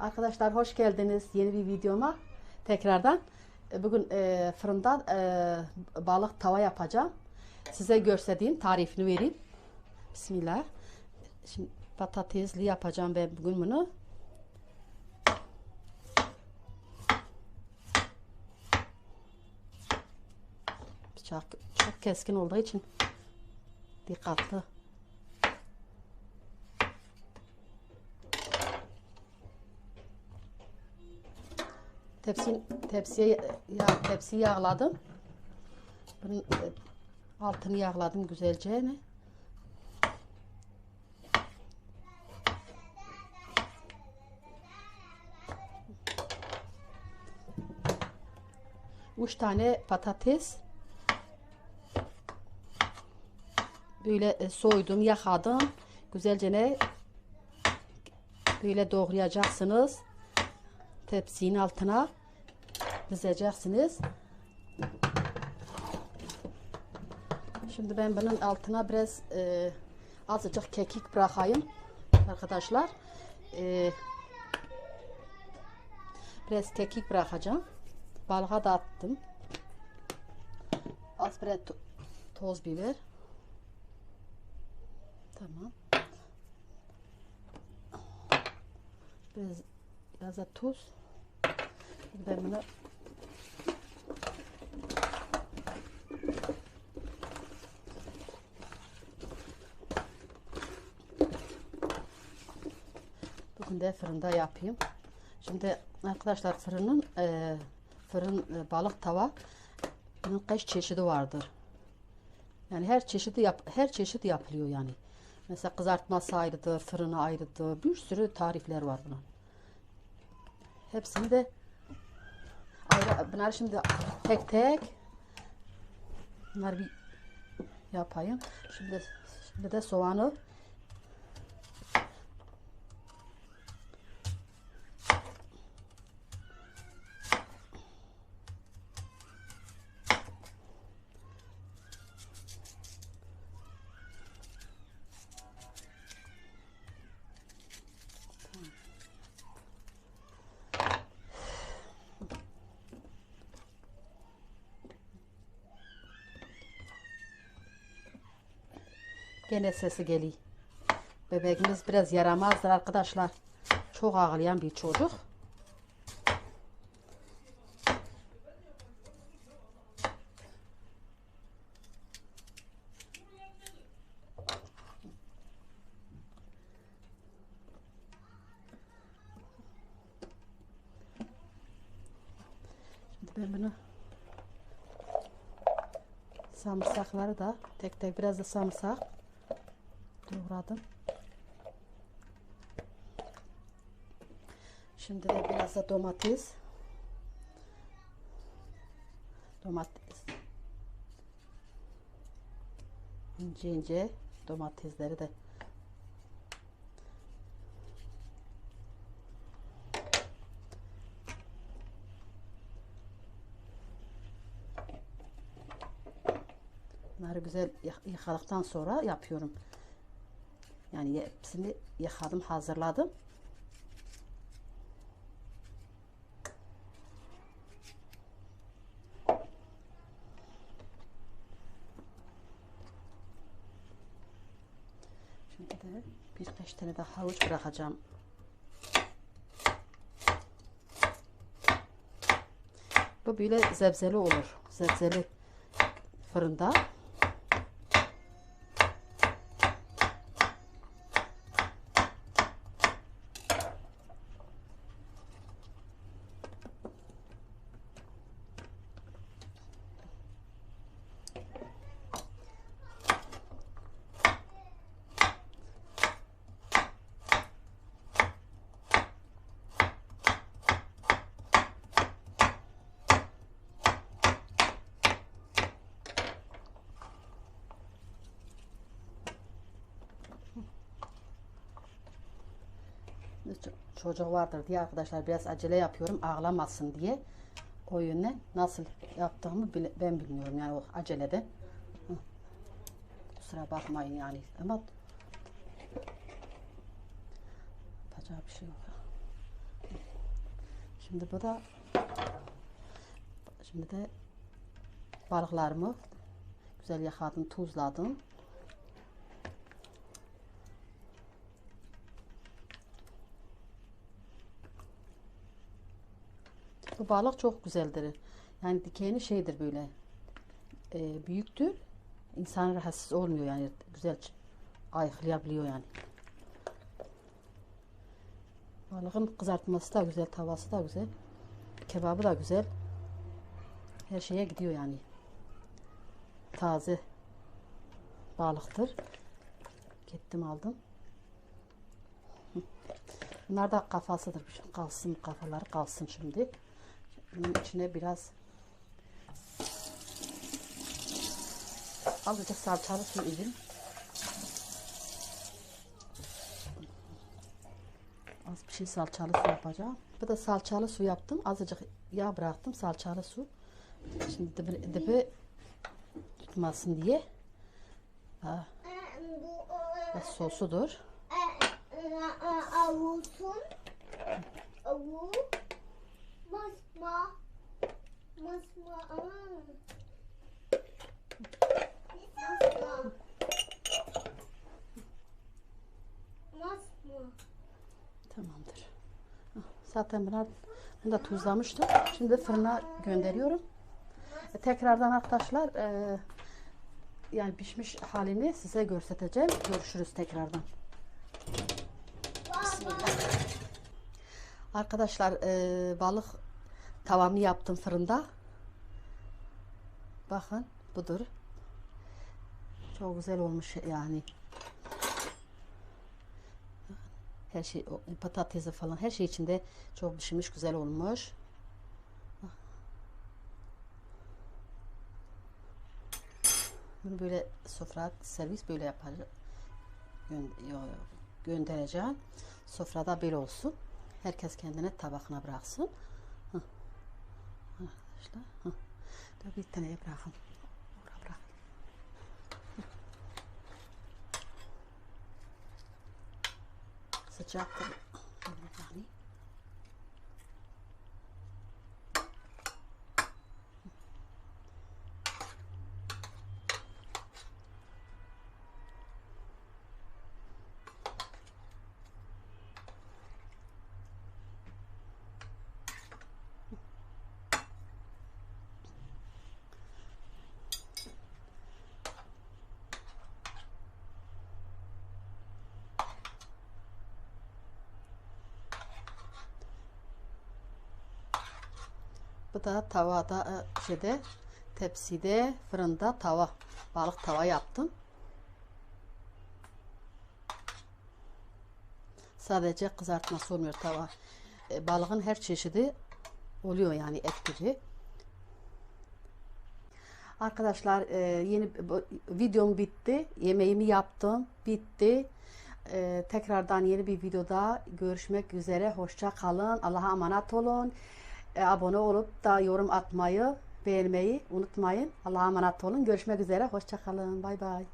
Arkadaşlar hoş geldiniz yeni bir videoma tekrardan. E, Bugün e, fırında e, balık tava yapacağım. Size gösterdiğim tarifini vereyim. Bismillah. Şimdi patatesli yapacağım ben bugün bunu. Bıçak çok keskin olduğu için dikkatli. Tepsi tepsiye ya tepsi yağladım. Bunun e, altını yağladım güzelce. Üç tane patates böyle e, soydum, yıkadım. Güzelce ne böyle doğrayacaksınız. Tepsinin altına dizeceksiniz. Şimdi ben bunun altına biraz e, azıcık kekik bırakayım arkadaşlar. E, biraz kekik bırakacağım. Balığa da attım. Az biraz to- toz biber. Tamam. Biraz, biraz da tuz. Ben bunu De fırında yapayım. Şimdi arkadaşlar fırının e, fırın e, balık tava bunun kaç çeşidi vardır. Yani her çeşidi yap her çeşit yapılıyor yani. Mesela kızartması ayrıdır, fırını ayrıdır. Bir sürü tarifler var bunun. Hepsini de ayrı, bunları şimdi tek tek bunları bir yapayım. Şimdi şimdi de soğanı Gene sesi geliyor. Bebeğimiz biraz yaramazdır arkadaşlar. Çok ağlayan bir çocuk. Ben bunu sarımsakları da tek tek biraz da sarımsak doğradım. Şimdi de biraz da domates. Domates. İnce ince domatesleri de Bunları güzel yık- yıkadıktan sonra yapıyorum. Yani hepsini yıkadım, hazırladım. Şimdi de birkaç tane de havuç bırakacağım. Bu böyle zebzeli olur. Zebzeli fırında. Ç- çocuk vardır diye arkadaşlar biraz acele yapıyorum ağlamasın diye. O nasıl yaptığımı bile- ben bilmiyorum yani o acelede. Kusura bakmayın yani ama yapacağı bir şey yok. Şimdi bu da şimdi de balıklarımı güzel yıkadım, tuzladım. Bu balık çok güzeldir. Yani dikeni şeydir böyle e, büyüktür. İnsan rahatsız olmuyor yani güzel ayıklayabiliyor yani. Balığın kızartması da güzel, tavası da güzel. Kebabı da güzel. Her şeye gidiyor yani. Taze balıktır. Gittim aldım. Bunlar da kafasıdır. Kalsın kafaları kalsın şimdi. Bunun içine biraz azıcık salçalı su edin. Az bir şey salçalı su yapacağım. Bu da salçalı su yaptım. Azıcık yağ bıraktım salçalı su. Şimdi dibi, dibi tutmasın diye. Ha, ve sosudur. Avutun. Aa. Masma. Masma. Tamamdır. Hah, Zaten bunu da tuzlamıştım. Şimdi fırına gönderiyorum. E, Tekrardan arkadaşlar e, yani pişmiş halini size göstereceğim. Görüşürüz tekrardan. Arkadaşlar e, balık tavamı yaptım fırında. Bakın budur. Çok güzel olmuş yani. Her şey patatesi falan her şey içinde çok pişmiş güzel olmuş. Bunu böyle sofra servis böyle yo- göndereceğim. Sofrada böyle olsun. Herkes kendine tabakına bıraksın. Šla? Ha. Da vidite ne je prahu. Dobra, prahu. Sa čakar Bu da tavada e, şeyde tepside fırında tava balık tava yaptım. Sadece kızartması olmuyor tava. E, balığın her çeşidi oluyor yani et gibi. Arkadaşlar e, yeni videom bitti. Yemeğimi yaptım. Bitti. Tekrardan yeni bir videoda görüşmek üzere. Hoşça kalın. Allah'a emanet olun. E, abone olup da yorum atmayı, beğenmeyi unutmayın. Allah'a emanet olun. Görüşmek üzere. Hoşça kalın. Bay bay.